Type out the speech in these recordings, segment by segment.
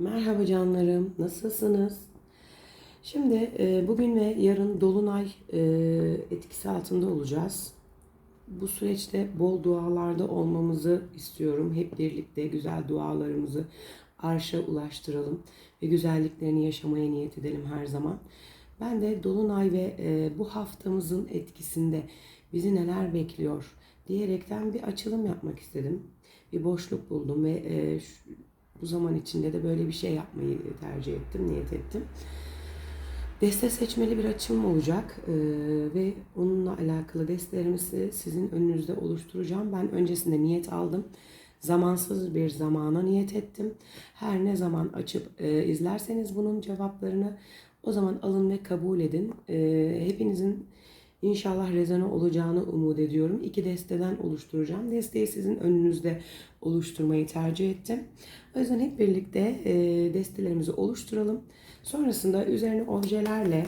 Merhaba canlarım, nasılsınız? Şimdi e, bugün ve yarın Dolunay e, etkisi altında olacağız. Bu süreçte bol dualarda olmamızı istiyorum. Hep birlikte güzel dualarımızı arşa ulaştıralım ve güzelliklerini yaşamaya niyet edelim her zaman. Ben de Dolunay ve e, bu haftamızın etkisinde bizi neler bekliyor diyerekten bir açılım yapmak istedim. Bir boşluk buldum ve e, şu- bu zaman içinde de böyle bir şey yapmayı tercih ettim, niyet ettim. Deste seçmeli bir açılım olacak Ee, ve onunla alakalı destelerimizi sizin önünüzde oluşturacağım. Ben öncesinde niyet aldım. Zamansız bir zamana niyet ettim. Her ne zaman açıp e, izlerseniz bunun cevaplarını o zaman alın ve kabul edin. Ee, hepinizin İnşallah rezone olacağını umut ediyorum. İki desteden oluşturacağım. Desteği sizin önünüzde oluşturmayı tercih ettim. O yüzden hep birlikte e, destelerimizi oluşturalım. Sonrasında üzerine objelerle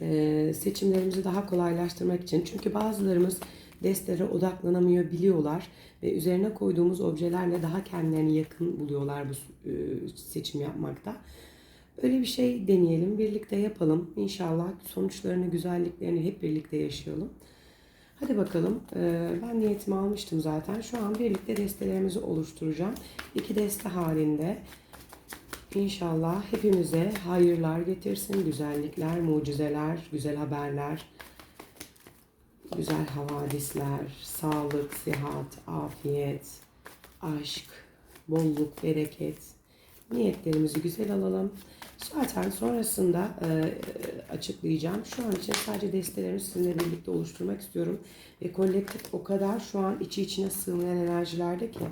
e, seçimlerimizi daha kolaylaştırmak için. Çünkü bazılarımız destere odaklanamıyor biliyorlar ve üzerine koyduğumuz objelerle daha kendilerini yakın buluyorlar bu e, seçim yapmakta. Öyle bir şey deneyelim, birlikte yapalım. İnşallah sonuçlarını, güzelliklerini hep birlikte yaşayalım. Hadi bakalım. Ee, Ben niyetimi almıştım zaten. Şu an birlikte destelerimizi oluşturacağım. İki deste halinde. İnşallah hepimize hayırlar getirsin, güzellikler, mucizeler, güzel haberler, güzel havadisler, sağlık, sıhhat, afiyet, aşk, bolluk, bereket. Niyetlerimizi güzel alalım. Zaten sonrasında e, açıklayacağım. Şu an için sadece destelerimi sizinle birlikte oluşturmak istiyorum. Ve kolektif o kadar şu an içi içine sığmayan enerjilerde ki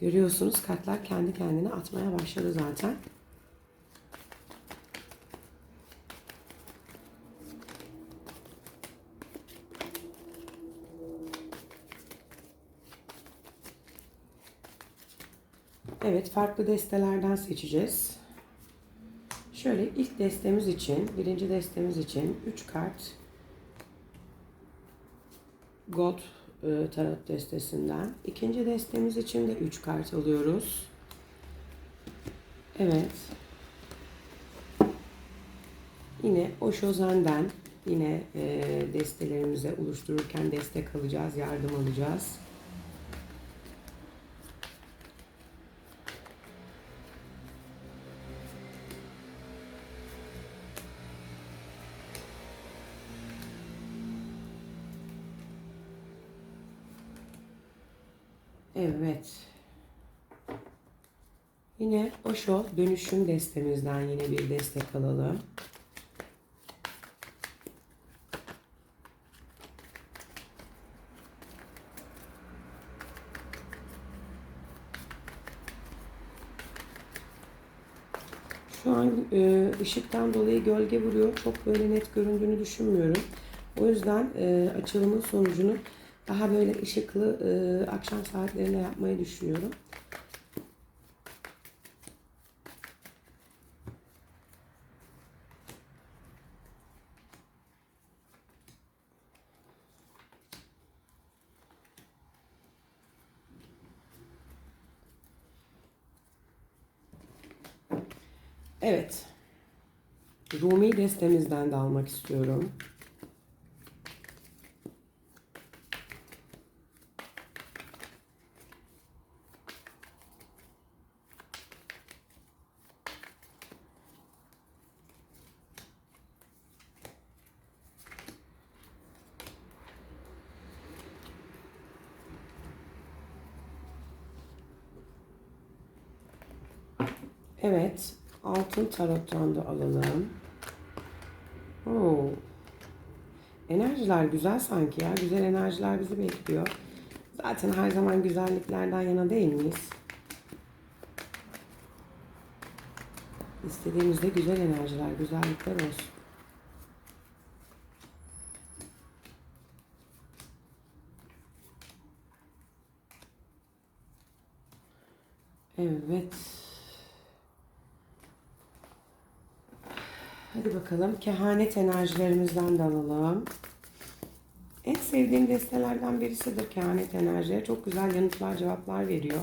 görüyorsunuz kartlar kendi kendine atmaya başladı zaten. Evet, farklı destelerden seçeceğiz. Şöyle ilk destemiz için, birinci destemiz için 3 kart Gold e, Tarot destesinden. İkinci destemiz için de 3 kart alıyoruz. Evet. Yine Oshozen'den yine e, destelerimize oluştururken destek alacağız, yardım alacağız. Evet. Yine Osho dönüşüm destemizden yine bir destek alalım. Şu an e, ışıktan dolayı gölge vuruyor. Çok böyle net göründüğünü düşünmüyorum. O yüzden e, açılımın sonucunu daha böyle ışıklı e, akşam saatlerinde yapmayı düşünüyorum. Evet. Rumi destemizden de almak istiyorum. Evet. Altın tarottan da alalım. Oo. Enerjiler güzel sanki ya. Güzel enerjiler bizi bekliyor. Zaten her zaman güzelliklerden yana değil miyiz? İstediğimizde güzel enerjiler, güzellikler olsun. Evet. Hadi bakalım kehanet enerjilerimizden de alalım. En sevdiğim destelerden birisidir kehanet enerjileri. Çok güzel yanıtlar, cevaplar veriyor.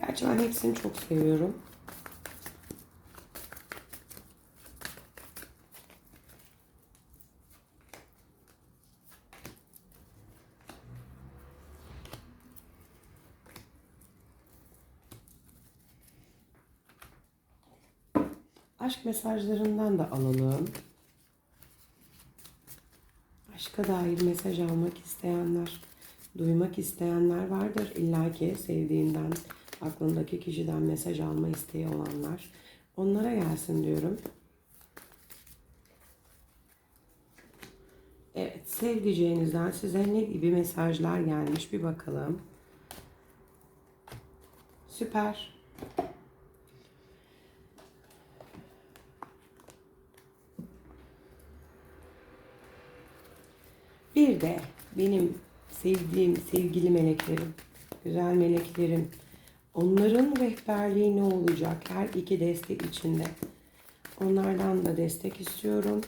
Gerçi ben hepsini çok seviyorum. Aşk mesajlarından da alalım. Aşka dair mesaj almak isteyenler, duymak isteyenler vardır. İlla ki sevdiğinden, aklındaki kişiden mesaj alma isteği olanlar. Onlara gelsin diyorum. Evet, sevdiceğinizden size ne gibi mesajlar gelmiş bir bakalım. Süper. Bir de benim sevdiğim sevgili meleklerim, güzel meleklerim, onların rehberliği ne olacak her iki destek içinde? Onlardan da destek istiyorum.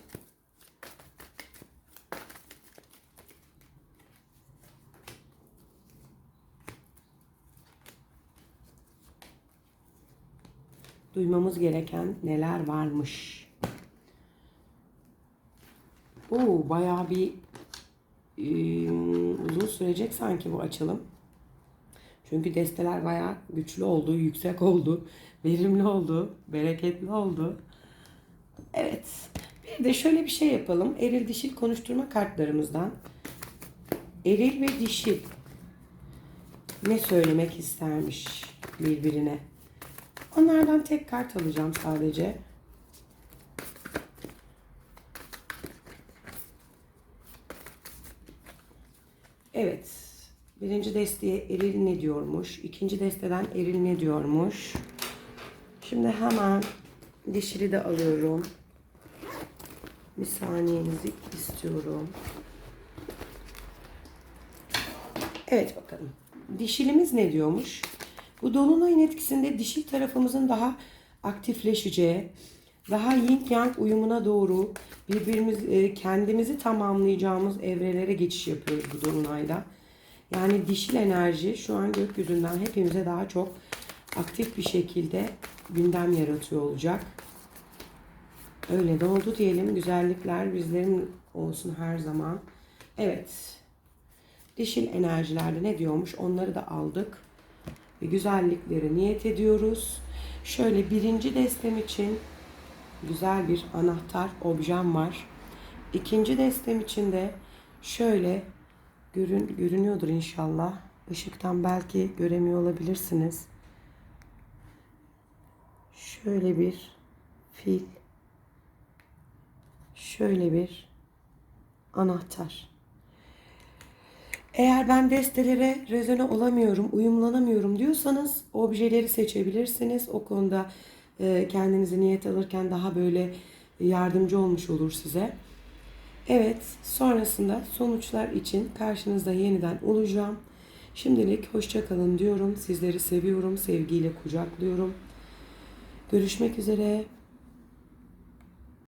Duymamız gereken neler varmış? Oo, bayağı bir e, uzun sürecek sanki bu açılım. Çünkü desteler bayağı güçlü oldu, yüksek oldu, verimli oldu, bereketli oldu. Evet. Bir de şöyle bir şey yapalım. Eril dişil konuşturma kartlarımızdan. Eril ve dişil ne söylemek istermiş birbirine. Onlardan tek kart alacağım sadece. Evet. Birinci desteye eril ne diyormuş? İkinci desteden eril ne diyormuş? Şimdi hemen dişili de alıyorum. Bir saniyenizi istiyorum. Evet bakalım. Dişilimiz ne diyormuş? Bu dolunayın etkisinde dişil tarafımızın daha aktifleşeceği, daha yin yang uyumuna doğru birbirimiz e, kendimizi tamamlayacağımız evrelere geçiş yapıyoruz bu dolunayda. Yani dişil enerji şu an gökyüzünden hepimize daha çok aktif bir şekilde gündem yaratıyor olacak. Öyle de oldu diyelim. Güzellikler bizlerin olsun her zaman. Evet. Dişil enerjilerde ne diyormuş onları da aldık. Ve güzellikleri niyet ediyoruz. Şöyle birinci destem için güzel bir anahtar objem var. İkinci destem için de şöyle görün, görünüyordur inşallah. Işıktan belki göremiyor olabilirsiniz. Şöyle bir fil. Şöyle bir anahtar. Eğer ben destelere rezone olamıyorum, uyumlanamıyorum diyorsanız objeleri seçebilirsiniz. O konuda e, kendinizi niyet alırken daha böyle yardımcı olmuş olur size. Evet, sonrasında sonuçlar için karşınızda yeniden olacağım. Şimdilik hoşça kalın diyorum. Sizleri seviyorum, sevgiyle kucaklıyorum. Görüşmek üzere.